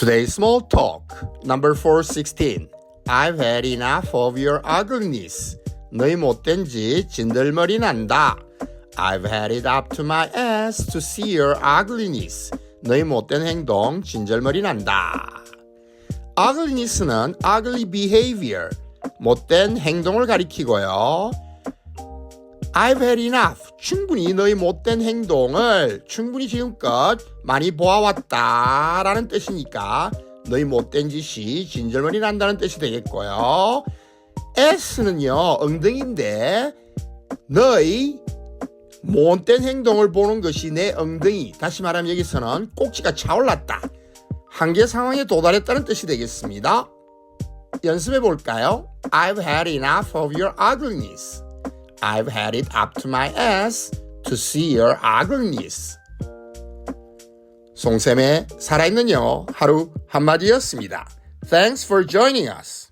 Today's small talk number 416. I've had enough of your ugliness. 너희 못된 짓 진들머리 난다. I've had it up to my ass to see your ugliness. 너희 못된 행동 진절머리 난다. ugliness는 ugly behavior, 못된 행동을 가리키고요. I've had enough. 충분히 너희 못된 행동을 충분히 지금껏 많이 보아왔다라는 뜻이니까 너희 못된 짓이 진절머리 난다는 뜻이 되겠고요. S는요 엉덩이인데 너희 못된 행동을 보는 것이 내 엉덩이. 다시 말하면 여기서는 꼭지가 차올랐다. 한계 상황에 도달했다는 뜻이 되겠습니다. 연습해 볼까요? I've had enough of your ugliness. I've had it up to my ass to see your ugliness. 송쌤의 살아있는 영어 하루 한마디였습니다. Thanks for joining us.